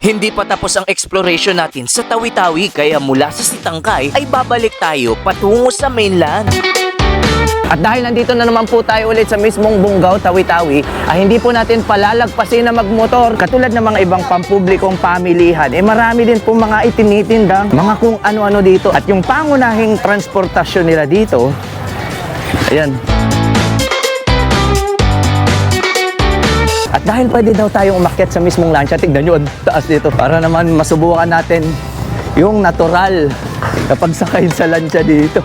Hindi pa tapos ang exploration natin sa Tawi-Tawi kaya mula sa Sitangkay ay babalik tayo patungo sa mainland. At dahil nandito na naman po tayo ulit sa mismong Bungaw, Tawi-Tawi, ay hindi po natin palalagpasin na magmotor. Katulad ng mga ibang pampublikong pamilihan, eh marami din po mga itinitindang mga kung ano-ano dito. At yung pangunahing transportasyon nila dito, ayan. At dahil pwede daw tayong umakyat sa mismong lansya, tignan nyo taas dito para naman masubukan natin yung natural na pagsakay sa lansya dito.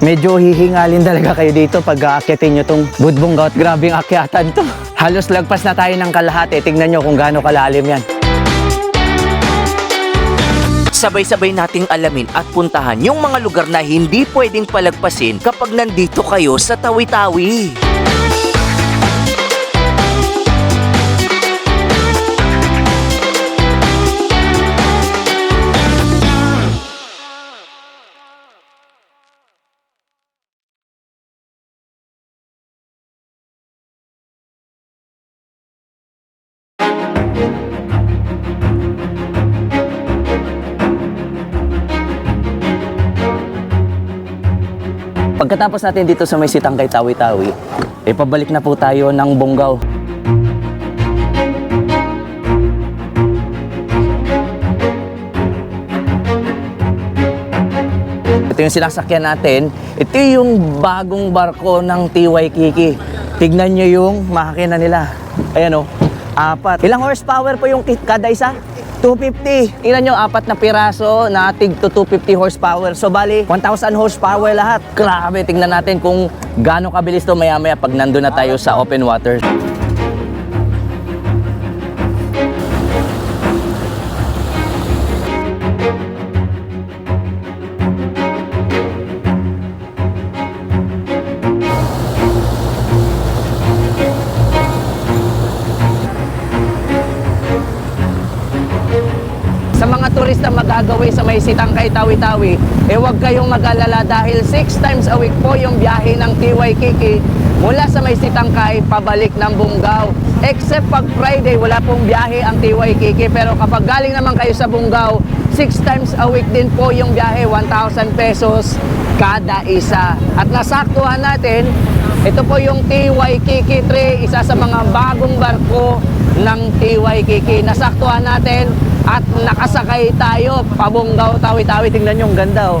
Medyo hihingalin talaga kayo dito pag aakyatin nyo tong Budbunggaw at grabing akyatan to. Halos lagpas na tayo ng kalahati. Tingnan nyo kung gaano kalalim yan. Sabay-sabay nating alamin at puntahan yung mga lugar na hindi pwedeng palagpasin kapag nandito kayo sa Tawi-Tawi. Pagkatapos natin dito sa may sitang Tawi-Tawi, eh pabalik na po tayo ng Bungaw. Ito yung sinasakyan natin. Ito yung bagong barko ng TY Kiki. Tignan nyo yung makina nila. Ayan o, apat. Ilang horsepower po yung kada isa? 250. Tingnan nyo, apat na piraso na tig to 250 horsepower. So bali, 1,000 horsepower lahat. Grabe, tingnan natin kung gaano kabilis to maya-maya pag nandun na tayo sa open water. Magagawin sa may sitang kay Tawi-Tawi, eh huwag kayong mag-alala dahil 6 times a week po yung biyahe ng TY Kiki mula sa may sitangkay pabalik ng Bungaw. Except pag Friday, wala pong biyahe ang TY Kiki. Pero kapag galing naman kayo sa Bungaw, 6 times a week din po yung biyahe, 1,000 pesos kada isa. At nasaktuhan natin, ito po yung TY Kiki 3, isa sa mga bagong barko ng TY Kiki. Nasaktuhan natin at nakasakay tayo pabunggaw tawi-tawi. Tingnan nyo, ang ganda oh.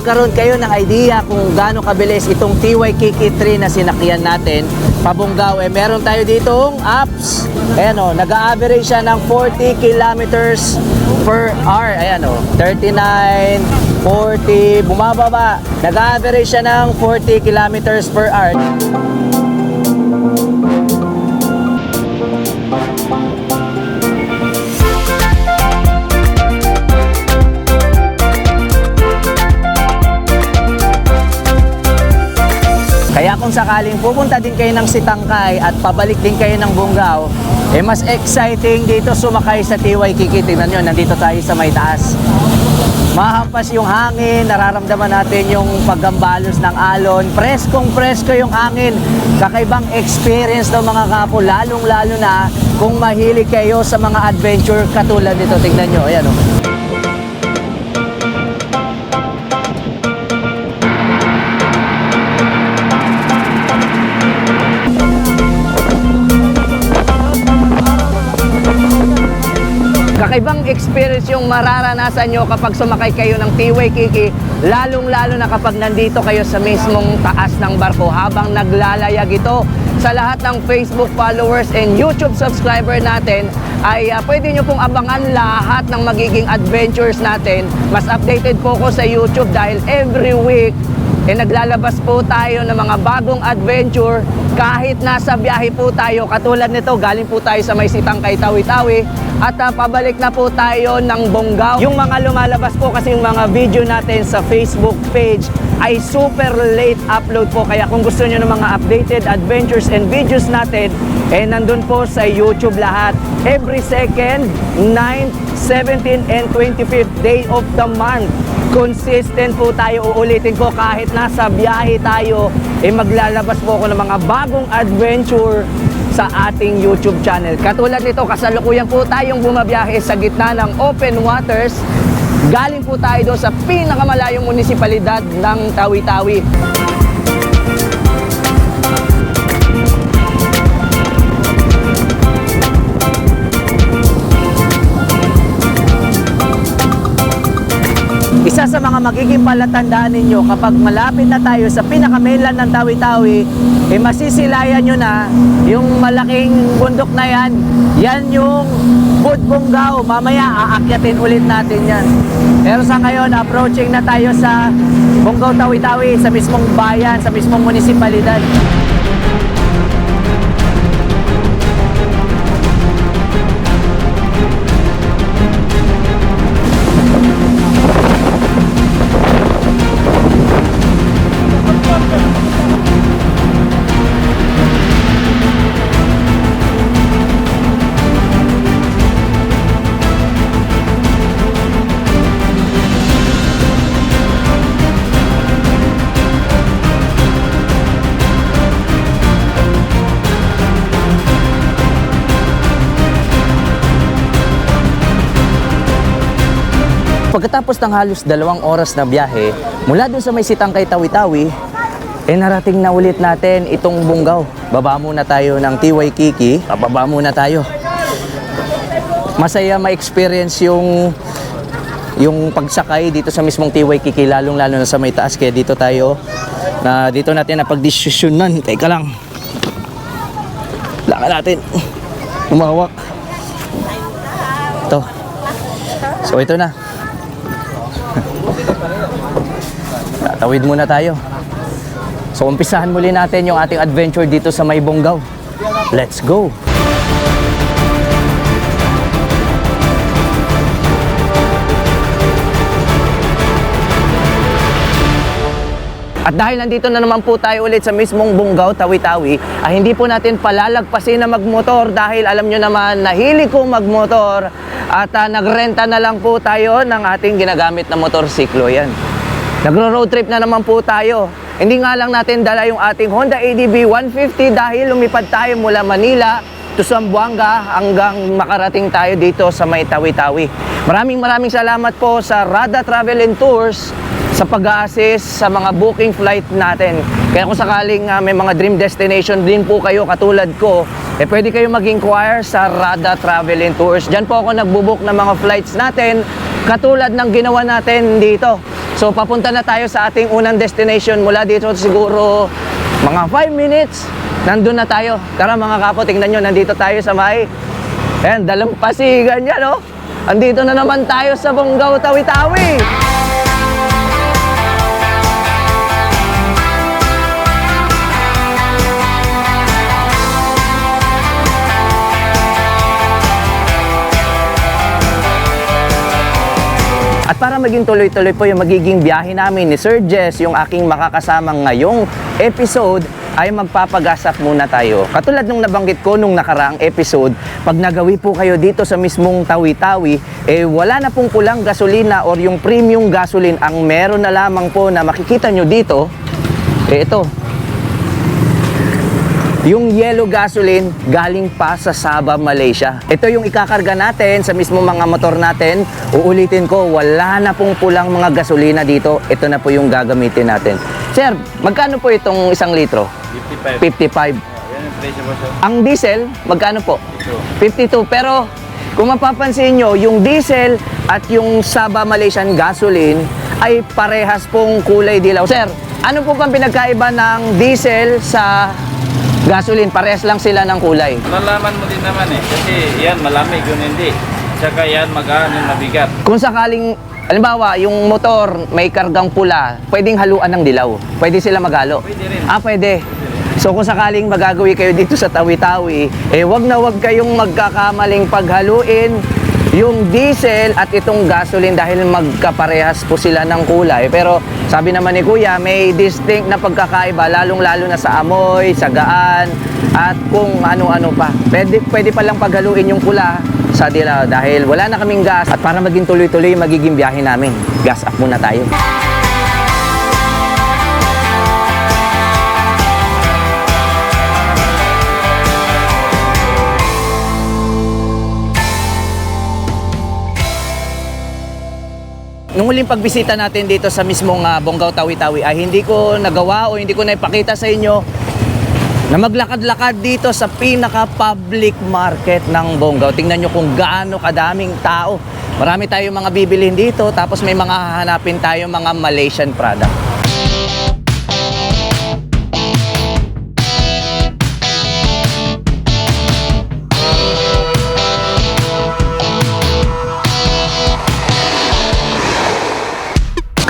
Magkaroon kayo ng idea kung gaano kabilis itong TY Kiki 3 na sinakyan natin, pabunggaw, eh meron tayo ditong apps. Ayan o, nag-average siya ng 40 kilometers per hour. Ayan o, 39, 40, bumababa. Nag-average siya ng 40 kilometers per hour. Kaya kung sakaling pupunta din kayo ng Sitangkay at pabalik din kayo ng Bungaw, eh mas exciting dito sumakay sa TY Kiki. Tingnan nyo, nandito tayo sa may taas. Mahampas yung hangin, nararamdaman natin yung paggambalos ng alon. Preskong presko yung hangin. Kakaibang experience ng mga kapo, lalong lalo na kung mahilig kayo sa mga adventure katulad nito. Tingnan nyo, ayan oh. o. Kakaibang experience yung mararanasan nyo kapag sumakay kayo ng T-Way Kiki, lalong-lalo na kapag nandito kayo sa mismong taas ng barko habang naglalayag ito. Sa lahat ng Facebook followers and YouTube subscriber natin, ay ah, pwede nyo pong abangan lahat ng magiging adventures natin. Mas updated po ko sa YouTube dahil every week eh naglalabas po tayo ng mga bagong adventure kahit nasa biyahe po tayo. Katulad nito, galing po tayo sa may kay Tawi-Tawi at ah, pabalik na po tayo ng Bonggao. Yung mga lumalabas po kasi yung mga video natin sa Facebook page ay super late upload po. Kaya kung gusto nyo ng mga updated adventures and videos natin, eh nandun po sa YouTube lahat. Every second, 9th, 17th, and 25th day of the month. Consistent po tayo, uulitin ko kahit nasa biyahe tayo, eh maglalabas po ako ng mga bagong adventure sa ating YouTube channel. Katulad nito, kasalukuyan po tayong bumabiyahe sa gitna ng open waters. Galing po tayo doon sa pinakamalayong munisipalidad ng Tawi-Tawi. Isa sa mga magiging palatandaan ninyo kapag malapit na tayo sa pinakamainland ng Tawi-Tawi, eh masisilayan nyo na yung malaking bundok na yan. Yan yung Budbunggao. Mamaya aakyatin ulit natin yan. Pero sa ngayon, approaching na tayo sa Bunggao Tawi-Tawi, sa mismong bayan, sa mismong munisipalidad. Pagkatapos ng halos dalawang oras na biyahe, mula dun sa may sitang kay Tawi-Tawi, eh narating na ulit natin itong Bungaw. Baba muna tayo ng Tiway Kiki, pababa muna tayo. Masaya ma-experience yung yung pagsakay dito sa mismong Tiway Kiki, lalong-lalo na sa may taas. Kaya dito tayo, na dito natin napagdesisyonan. Teka lang. Langan natin. Umawak. Ito. So ito na. Tatawid muna tayo. So umpisahan muli natin yung ating adventure dito sa May Bonggao. Let's go! At dahil nandito na naman po tayo ulit sa mismong Bungaw, Tawi-Tawi, ay hindi po natin palalagpasin na magmotor dahil alam nyo naman, nahili ko magmotor at ah, nagrenta na lang po tayo ng ating ginagamit na motorsiklo yan. Nagro-road trip na naman po tayo. Hindi nga lang natin dala yung ating Honda ADV 150 dahil lumipad tayo mula Manila to Zamboanga hanggang makarating tayo dito sa may Tawi-Tawi. Maraming maraming salamat po sa Rada Travel and Tours sa pag-assist sa mga booking flight natin. Kaya kung sakaling ah, may mga dream destination din po kayo katulad ko, eh pwede kayo mag-inquire sa Rada Travel and Tours. Diyan po ako nagbubook ng mga flights natin katulad ng ginawa natin dito. So papunta na tayo sa ating unang destination mula dito siguro mga 5 minutes. Nandun na tayo. Tara mga kapo, tingnan nyo, nandito tayo sa may Ayan, dalampasigan yan, no? Andito na naman tayo sa Bonggao, Tawi-Tawi. At para maging tuloy-tuloy po yung magiging biyahe namin ni Sir Jess, yung aking makakasama ngayong episode, ay magpapagasap muna tayo. Katulad nung nabanggit ko nung nakaraang episode, pag nagawi po kayo dito sa mismong Tawi-Tawi, eh wala na pong pulang gasolina or yung premium gasoline. Ang meron na lamang po na makikita nyo dito, eh ito, yung yellow gasoline galing pa sa Sabah, Malaysia. Ito yung ikakarga natin sa mismo mga motor natin. Uulitin ko, wala na pong pulang mga gasolina dito. Ito na po yung gagamitin natin. Sir, magkano po itong isang litro? 55. 55. Yan ang presyo po sir. Ang diesel, magkano po? Ito. 52. Pero kung mapapansin nyo, yung diesel at yung Sabah Malaysian gasoline ay parehas pong kulay dilaw. Sir, ano po bang pinagkaiba ng diesel sa gasoline? Parehas lang sila ng kulay. Nalaman mo din naman eh. Kasi yan malamig yun hindi. Tsaka yan magaan yung mabigat. Kung sakaling Halimbawa, yung motor may kargang pula, pwedeng haluan ng dilaw. Pwede sila maghalo? Pwede rin. Ah, pwede. So kung sakaling magagawi kayo dito sa Tawi-Tawi, eh wag na wag kayong magkakamaling paghaluin yung diesel at itong gasoline dahil magkaparehas po sila ng kulay. Pero sabi naman ni Kuya, may distinct na pagkakaiba lalong-lalo na sa amoy, sa gaan, at kung ano-ano pa. Pwede, pwede palang paghaluin yung pula sa dilaw dahil wala na kaming gas at para maging tuloy-tuloy magiging biyahe namin. Gas up muna tayo. Nung huling pagbisita natin dito sa mismong ah, Bonggao Tawi-Tawi ay hindi ko nagawa o hindi ko naipakita sa inyo na maglakad-lakad dito sa pinaka-public market ng Bonggao. Tingnan nyo kung gaano kadaming tao. Marami tayong mga bibilhin dito tapos may mga hahanapin tayo mga Malaysian product.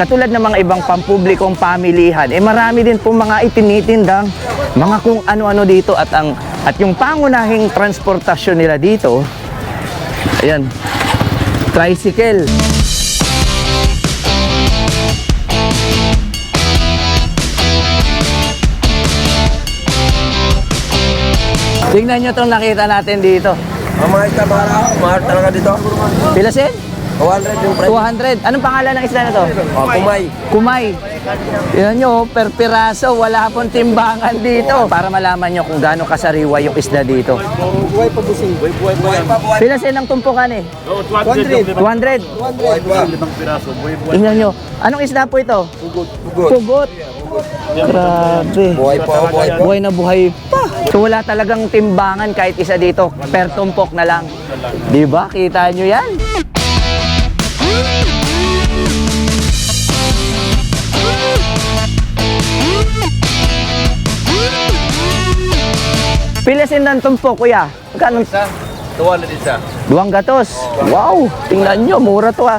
Katulad ng mga ibang pampublikong pamilihan, eh marami din po mga itinitindang mga kung ano-ano dito at ang at yung pangunahing transportasyon nila dito, ayan, tricycle. Tingnan nyo itong nakita natin dito. Ang mga isda mahal, mahal talaga dito. Pilasin? 200 yung price. 200. Anong pangalan ng isda na to? Oh, kumay. Kumay. Yan nyo, per piraso, wala pong timbangan dito. Para malaman nyo kung gaano kasariwa yung isda dito. Buhay pa busing. Buhay, buhay, buhay. pa, buhay. Pila silang tumpukan eh? 200. 200. Buhay pa. Tingnan nyo. Anong isda po ito? Pugot. Pugot. Pugot. Grabe. Buhay pa, oh, buhay pa. Buhay na buhay pa. So wala talagang timbangan kahit isa dito. Per tumpok na lang. Di ba? Kita nyo yan? Pilasin ng tumpok, kuya. Magkano? Isa, 200 isa. Duwang gatos. Wow! Tingnan nyo, mura to ah.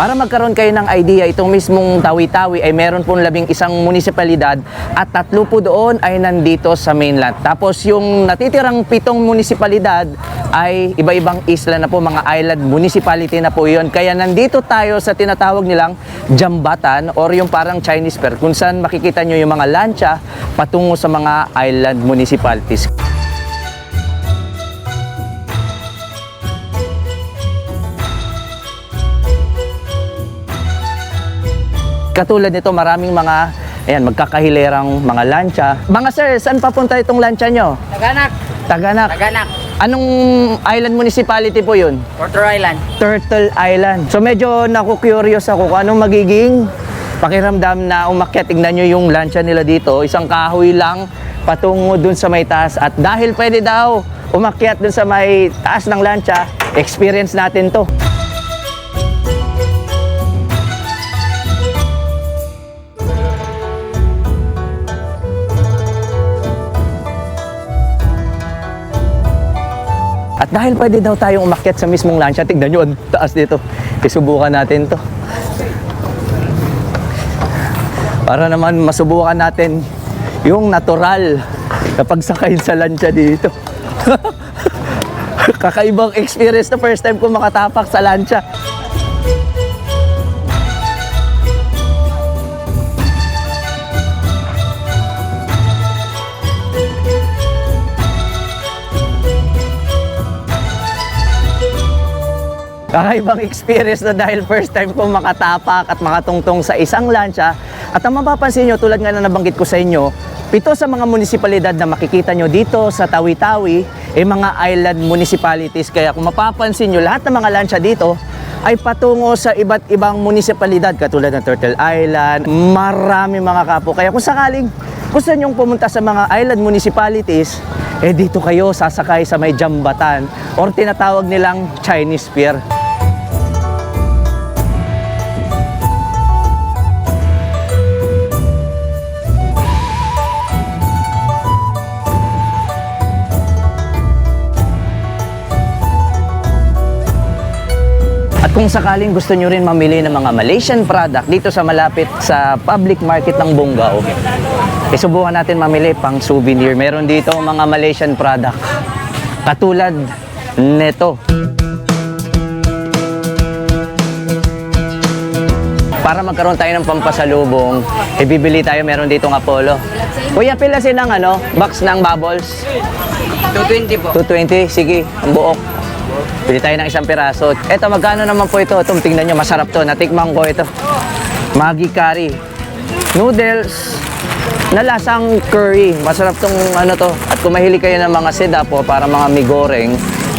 Para magkaroon kayo ng idea, itong mismong Tawi-Tawi ay meron pong labing isang munisipalidad at tatlo po doon ay nandito sa mainland. Tapos yung natitirang pitong munisipalidad ay iba-ibang isla na po, mga island municipality na po yun. Kaya nandito tayo sa tinatawag nilang Jambatan or yung parang Chinese Fair kung saan makikita nyo yung mga lancha patungo sa mga island municipalities. Katulad nito, maraming mga ayan, magkakahilerang mga lancha. Mga sir, saan papunta itong lancha nyo? Taganak, Taganak. Taganak, Anong island municipality po yun? Porter Island. Turtle Island. So medyo naku-curious ako kung anong magiging pakiramdam na umakyat. Tignan nyo yung lancha nila dito. Isang kahoy lang patungo dun sa may taas. At dahil pwede daw umakyat dun sa may taas ng lancha, experience natin to. At dahil pwede daw tayong umakyat sa mismong lansya, tignan nyo, ang taas dito. Isubukan natin to. Para naman masubukan natin yung natural na pagsakay sa lansya dito. Kakaibang experience na first time ko makatapak sa lansya. Kakaibang experience na dahil first time ko makatapak at makatungtong sa isang lansya. At ang mapapansin nyo, tulad nga na nabanggit ko sa inyo, pito sa mga munisipalidad na makikita nyo dito sa Tawi-Tawi, ay mga island municipalities. Kaya kung mapapansin nyo, lahat ng mga lansya dito ay patungo sa iba't ibang munisipalidad katulad ng Turtle Island. Marami mga kapo. Kaya kung sakaling gusto nyong pumunta sa mga island municipalities, eh dito kayo sasakay sa may jambatan or tinatawag nilang Chinese Pier. Kung sakaling gusto nyo rin mamili ng mga Malaysian product dito sa malapit sa public market ng Bungaw, isubukan natin mamili pang souvenir. Meron dito mga Malaysian product. Katulad neto. Para magkaroon tayo ng pampasalubong, ibibili tayo meron dito ng Apollo. Kuya, pila ng ano, box ng bubbles? 220 po. 220, sige, ang buok. Pili tayo ng isang piraso. Eto, magkano naman po ito? Ito, tingnan nyo, masarap to. Natikman ko ito. Maggi curry. Noodles na lasang curry. Masarap tong ano to. At kung mahilig kayo ng mga sedapo para mga migoreng,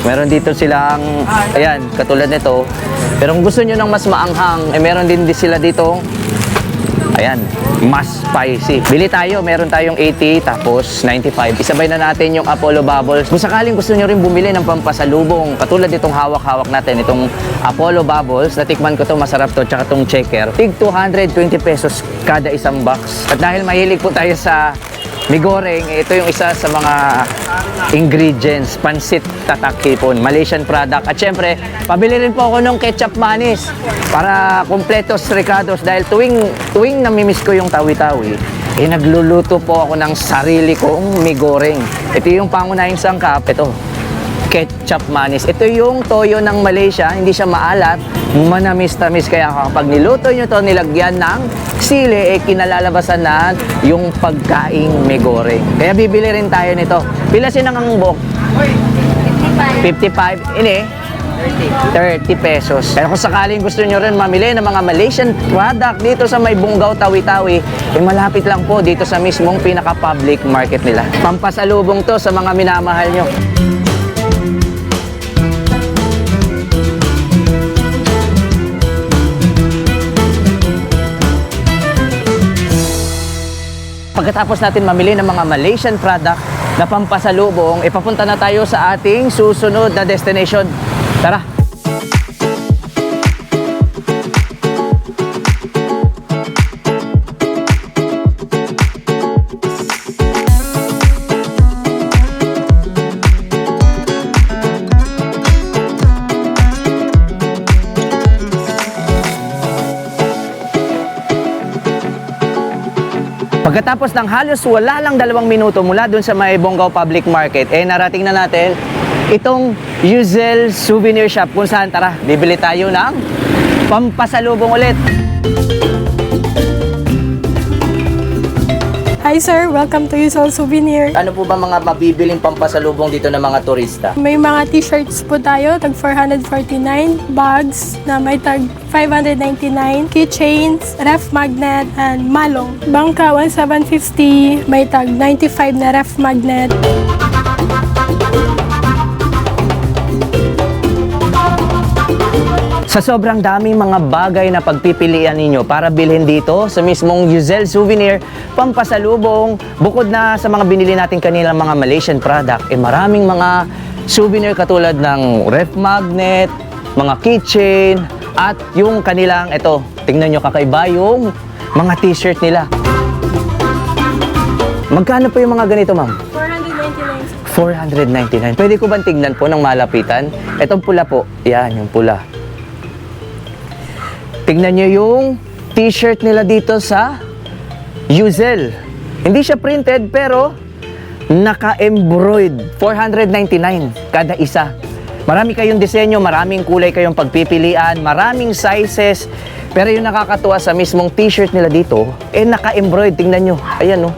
meron dito silang, ayan, katulad nito. Pero kung gusto nyo ng mas maanghang, eh meron din di sila dito Ayan, mas spicy. Bili tayo, meron tayong 80 tapos 95. Isabay na natin yung Apollo Bubbles. Kung sakaling gusto nyo rin bumili ng pampasalubong, katulad itong hawak-hawak natin, itong Apollo Bubbles, natikman ko to masarap to, tsaka itong checker. Tig 220 pesos kada isang box. At dahil mahilig po tayo sa Migoreng, ito yung isa sa mga ingredients, pansit tatak hipon, Malaysian product. At syempre, pabili rin po ako ng ketchup manis para kumpletos ricados dahil tuwing, tuwing namimiss ko yung tawi-tawi, eh nagluluto po ako ng sarili kong migoreng. Ito yung pangunahing sangkap, ito, ketchup manis. Ito yung toyo ng Malaysia, hindi siya maalat, manamis-tamis. Kaya kapag niluto nyo to, nilagyan ng sili, eh kinalalabasan na yung pagkaing megore. Kaya bibili rin tayo nito. Pila sinang ang bok? 55. Ini? 30 pesos. Kaya kung sakaling gusto nyo rin mamili ng mga Malaysian product dito sa may Bungaw, Tawi-Tawi, eh malapit lang po dito sa mismong pinaka-public market nila. Pampasalubong to sa mga minamahal nyo. Pagkatapos natin mamili ng mga Malaysian product na pampasalubong, ipapunta na tayo sa ating susunod na destination. Tara! Pagkatapos ng halos wala lang dalawang minuto mula dun sa may Bonggao Public Market, eh narating na natin itong Yuzel Souvenir Shop kung saan tara, bibili tayo ng pampasalubong ulit. Hi sir, welcome to Yusol Souvenir. Ano po ba mga mabibiling pampasalubong dito ng mga turista? May mga t-shirts po tayo, tag 449, bags na may tag 599, keychains, ref magnet, and malong. Bangka 1750, may tag 95 na ref magnet. Sa sobrang daming mga bagay na pagpipilian ninyo para bilhin dito sa mismong Yuzel Souvenir, pampasalubong, bukod na sa mga binili natin kanilang mga Malaysian product, eh maraming mga souvenir katulad ng ref magnet, mga keychain, at yung kanilang, ito, tingnan nyo kakaiba yung mga t-shirt nila. Magkano po yung mga ganito, ma'am? 499. 499 Pwede ko bang tignan po ng malapitan? Itong pula po. Yan, yung pula. Tignan nyo yung t-shirt nila dito sa Yuzel. Hindi siya printed pero naka-embroid. 499 kada isa. Marami kayong disenyo, maraming kulay kayong pagpipilian, maraming sizes. Pero yung nakakatuwa sa mismong t-shirt nila dito, eh naka-embroid. Tingnan nyo. Ayan oh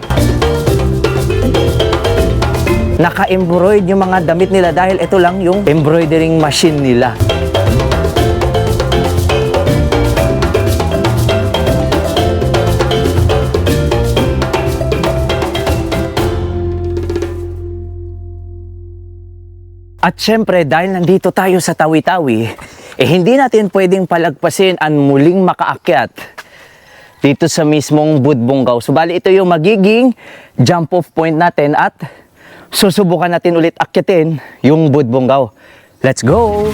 naka-embroid yung mga damit nila dahil ito lang yung embroidering machine nila. At syempre, dahil nandito tayo sa Tawi-Tawi, eh hindi natin pwedeng palagpasin ang muling makaakyat dito sa mismong Budbonggaw. Subali ito yung magiging jump off point natin at susubukan natin ulit akyatin yung Budbonggaw. Let's go!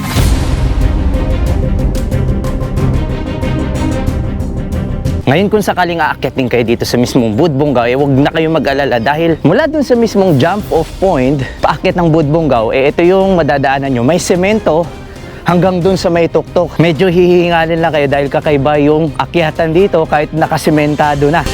Ngayon kung sakaling aakyat kayo dito sa mismong Budbonggaw, eh huwag na kayong mag-alala dahil mula dun sa mismong jump off point, paakyat ng Budbonggaw, eh ito yung madadaanan nyo. May semento hanggang dun sa may tuktok. Medyo hihingalin lang kayo dahil kakaiba yung akyatan dito kahit nakasementado na.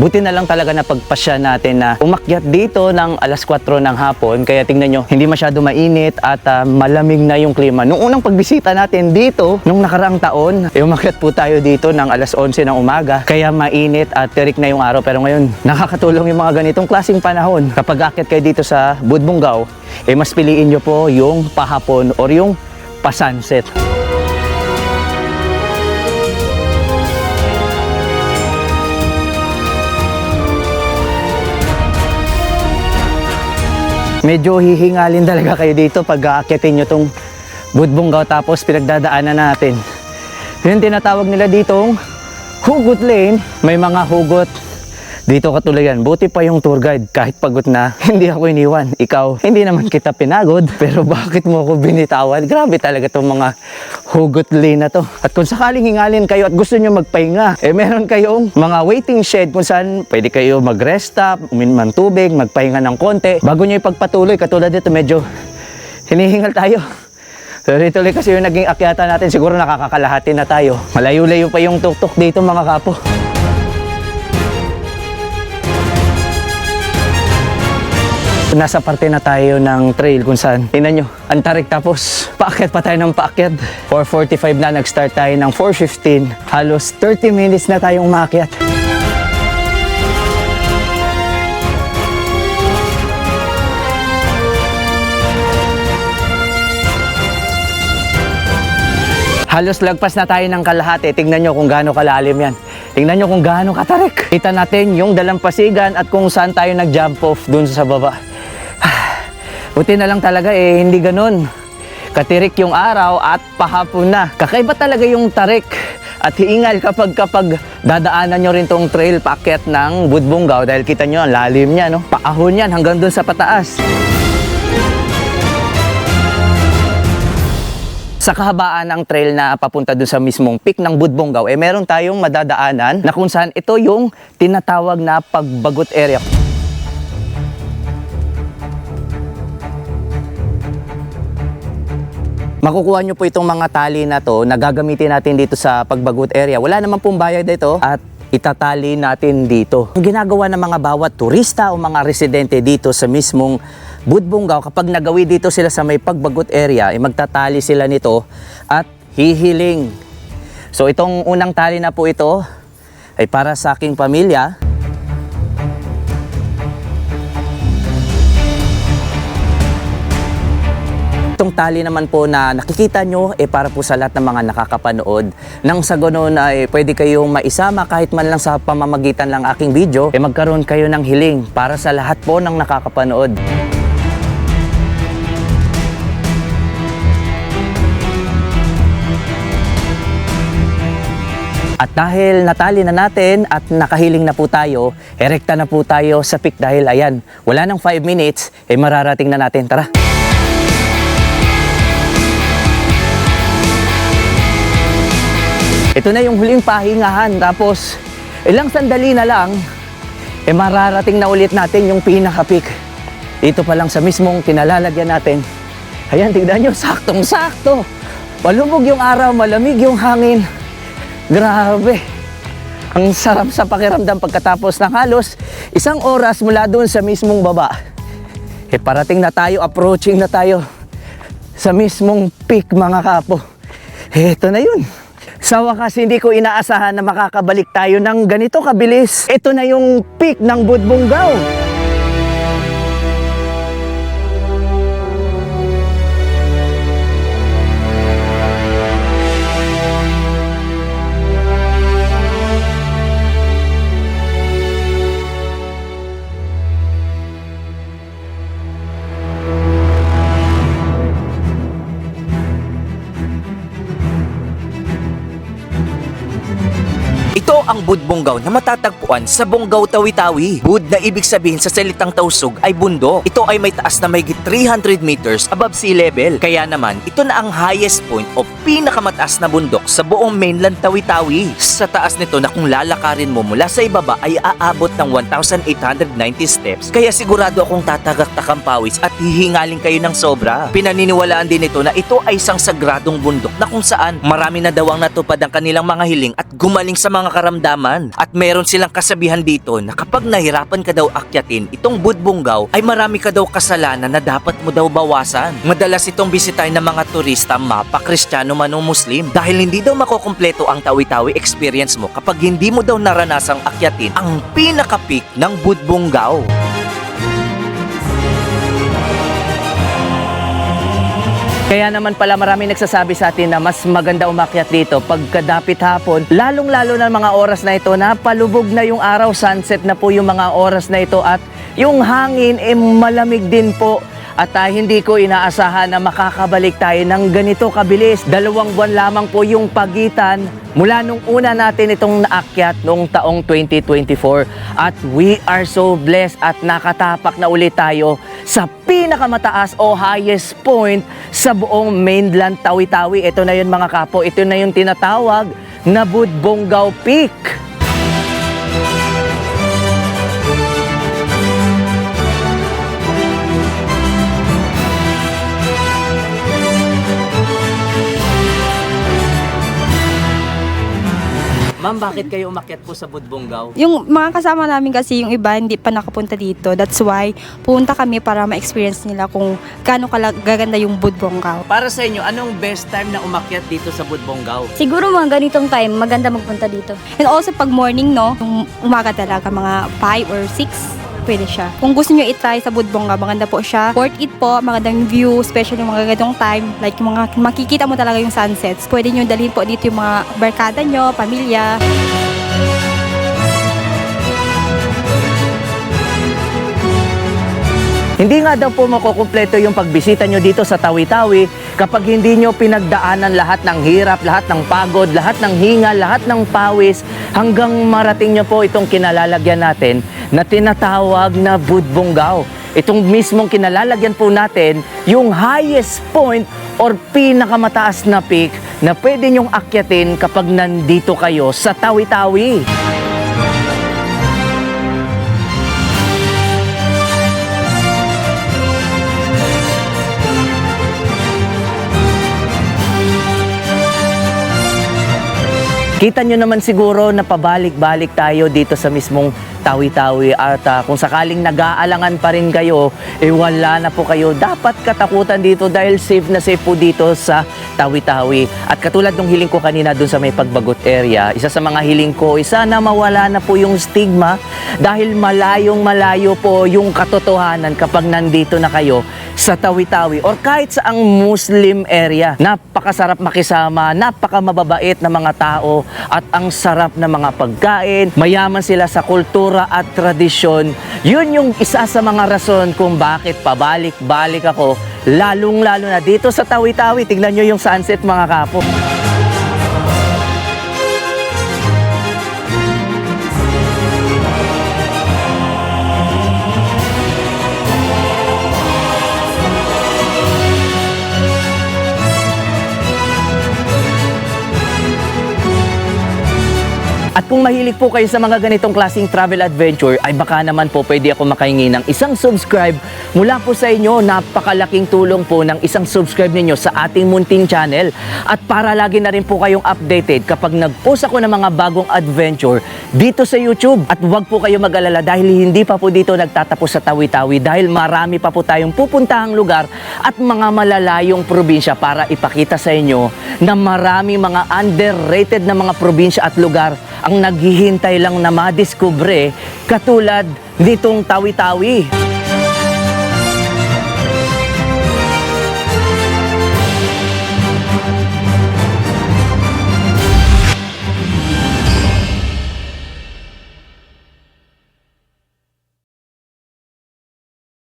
Buti na lang talaga na pagpasya natin na umakyat dito ng alas 4 ng hapon. Kaya tingnan nyo, hindi masyado mainit at ah, malamig na yung klima. Nung unang pagbisita natin dito, nung nakaraang taon, eh, umakyat po tayo dito ng alas 11 ng umaga. Kaya mainit at tirik na yung araw. Pero ngayon, nakakatulong yung mga ganitong klaseng panahon. Kapag akyat kayo dito sa Budbungaw, eh mas piliin nyo po yung pahapon or yung pasunset. Medyo hihingalin talaga kayo dito pag aakyatin nyo tong Budbungaw tapos pinagdadaanan natin. Yung tinatawag nila ditong Hugot Lane, may mga hugot dito katulad yan. Buti pa yung tour guide kahit pagod na, hindi ako iniwan. Ikaw, hindi naman kita pinagod, pero bakit mo ako binitawan? Grabe talaga tong mga hugot lane na to. At kung sakaling hingalin kayo at gusto nyo magpahinga, eh meron kayong mga waiting shed kung saan pwede kayo mag-rest uminom ng tubig, magpahinga ng konti. Bago nyo ipagpatuloy, katulad dito medyo hinihingal tayo. Tuloy-tuloy kasi yung naging akyata natin, siguro nakakakalahati na tayo. Malayo-layo pa yung tuktok dito mga kapo. Nasa parte na tayo ng trail kung saan, tingnan nyo, ang tarik tapos paakyat pa tayo ng paakyat. 4.45 na, nag-start tayo ng 4.15. Halos 30 minutes na tayong umakyat. Halos lagpas na tayo ng kalahati. Tingnan nyo kung gaano kalalim yan. Tingnan nyo kung gaano katarik. Kita natin yung dalampasigan at kung saan tayo nag-jump off dun sa baba. Buti na lang talaga eh, hindi ganun. Katirik yung araw at pahapon na. Kakaiba talaga yung tarik at hiingal kapag kapag dadaanan nyo rin tong trail packet ng Budbungaw dahil kita nyo ang lalim niya, no? Paahon yan hanggang dun sa pataas. Sa kahabaan ng trail na papunta dun sa mismong peak ng Budbongaw, eh meron tayong madadaanan na kung saan ito yung tinatawag na pagbagot area. Makukuha nyo po itong mga tali na to na gagamitin natin dito sa pagbagot area. Wala naman pong bayad dito at itatali natin dito. Ang ginagawa ng mga bawat turista o mga residente dito sa mismong Budbungaw, kapag nagawi dito sila sa may pagbagot area, eh magtatali sila nito at hihiling. So itong unang tali na po ito ay para sa aking pamilya. Itong tali naman po na nakikita nyo eh para po sa lahat ng mga nakakapanood. Nang sa ganun ay pwede kayong maisama kahit man lang sa pamamagitan ng aking video, eh magkaroon kayo ng hiling para sa lahat po ng nakakapanood. At dahil natali na natin at nakahiling na po tayo, erekta na po tayo sa peak dahil ayan, wala nang 5 minutes, eh mararating na natin. Tara! Ito na yung huling pahingahan tapos ilang sandali na lang, eh mararating na ulit natin yung pinaka-peak. Dito pa lang sa mismong kinalalagyan natin. Ayan, tignan nyo, saktong-sakto. Palubog yung araw, malamig yung hangin. Grabe. Ang sarap sa pakiramdam pagkatapos ng halos isang oras mula doon sa mismong baba. Eh parating na tayo, approaching na tayo sa mismong peak mga kapo. Eh, ito na yun. Sa wakas, hindi ko inaasahan na makakabalik tayo ng ganito kabilis. Ito na yung peak ng Budbungaw. Budbonggaw na matatagpuan sa Bonggao Tawi-Tawi. Bud na ibig sabihin sa salitang tausog ay bundok. Ito ay may taas na may 300 meters above sea level. Kaya naman, ito na ang highest point o pinakamataas na bundok sa buong mainland Tawi-Tawi. Sa taas nito na kung lalakarin mo mula sa ibaba ay aabot ng 1,890 steps. Kaya sigurado akong tatagaktak ang pawis at hihingaling kayo ng sobra. Pinaniniwalaan din ito na ito ay isang sagradong bundok na kung saan marami na daw ang natupad ang kanilang mga hiling at gumaling sa mga karamdaman. At meron silang kasabihan dito na kapag nahirapan ka daw akyatin itong Budbonggaw ay marami ka daw kasalanan na dapat mo daw bawasan. Madalas itong bisitahin ng mga turista mapa kristyano man o muslim dahil hindi daw makokompleto ang tawi-tawi experience mo kapag hindi mo daw naranasang akyatin ang pinaka-peak ng Budbonggaw. Kaya naman pala marami nagsasabi sa atin na mas maganda umakyat dito pagkadapit hapon. Lalong-lalo na mga oras na ito na palubog na yung araw, sunset na po yung mga oras na ito at yung hangin eh malamig din po. At ah, hindi ko inaasahan na makakabalik tayo ng ganito kabilis. Dalawang buwan lamang po yung pagitan mula nung una natin itong naakyat noong taong 2024. At we are so blessed at nakatapak na ulit tayo sa pinakamataas o highest point sa buong mainland Tawi-Tawi. Ito na yun mga kapo, ito na yung tinatawag na Budbonggaw Peak. Ma'am, bakit kayo umakyat po sa Budbonggaw? Yung mga kasama namin kasi yung iba hindi pa nakapunta dito. That's why punta kami para ma-experience nila kung gaano kala- gaganda yung Budbonggaw. Para sa inyo, anong best time na umakyat dito sa Budbonggaw? Siguro mga ganitong time, maganda magpunta dito. And also pag morning, no, yung umaga talaga, mga 5 or 6, pwede siya. Kung gusto nyo itry sa Budbongga, maganda po siya. Worth it po, magandang view, especially yung mga ganitong time, like yung mga makikita mo talaga yung sunsets. Pwede nyo dalhin po dito yung mga barkada nyo, pamilya. Hindi nga daw po makukumpleto yung pagbisita nyo dito sa Tawi-Tawi kapag hindi nyo pinagdaanan lahat ng hirap, lahat ng pagod, lahat ng hinga, lahat ng pawis hanggang marating nyo po itong kinalalagyan natin na tinatawag na Budbonggaw. Itong mismong kinalalagyan po natin yung highest point or pinakamataas na peak na pwede nyong akyatin kapag nandito kayo sa Tawi-Tawi. Kita nyo naman siguro na pabalik-balik tayo dito sa mismong Tawi-Tawi at ah, kung sakaling nag-aalangan pa rin kayo, eh wala na po kayo. Dapat katakutan dito dahil safe na safe po dito sa Tawi-Tawi. At katulad ng hiling ko kanina dun sa may pagbagot area, isa sa mga hiling ko, isa na mawala na po yung stigma dahil malayong malayo po yung katotohanan kapag nandito na kayo sa Tawi-Tawi or kahit sa ang Muslim area. Napakasarap makisama, napakamababait na mga tao at ang sarap na mga pagkain. Mayaman sila sa kultura at tradisyon. Yun yung isa sa mga rason kung bakit pabalik-balik ako lalong-lalo na dito sa Tawi-Tawi. Tignan nyo yung sunset mga kapo. Kung mahilig po kayo sa mga ganitong klaseng travel adventure, ay baka naman po pwede ako makahingi ng isang subscribe mula po sa inyo. Napakalaking tulong po ng isang subscribe ninyo sa ating munting channel. At para lagi na rin po kayong updated kapag nag-post ako ng mga bagong adventure dito sa YouTube. At huwag po kayo mag-alala dahil hindi pa po dito nagtatapos sa Tawi-Tawi dahil marami pa po tayong pupuntahang lugar at mga malalayong probinsya para ipakita sa inyo na marami mga underrated na mga probinsya at lugar ang naghihintay lang na madiskubre katulad nitong Tawi-Tawi.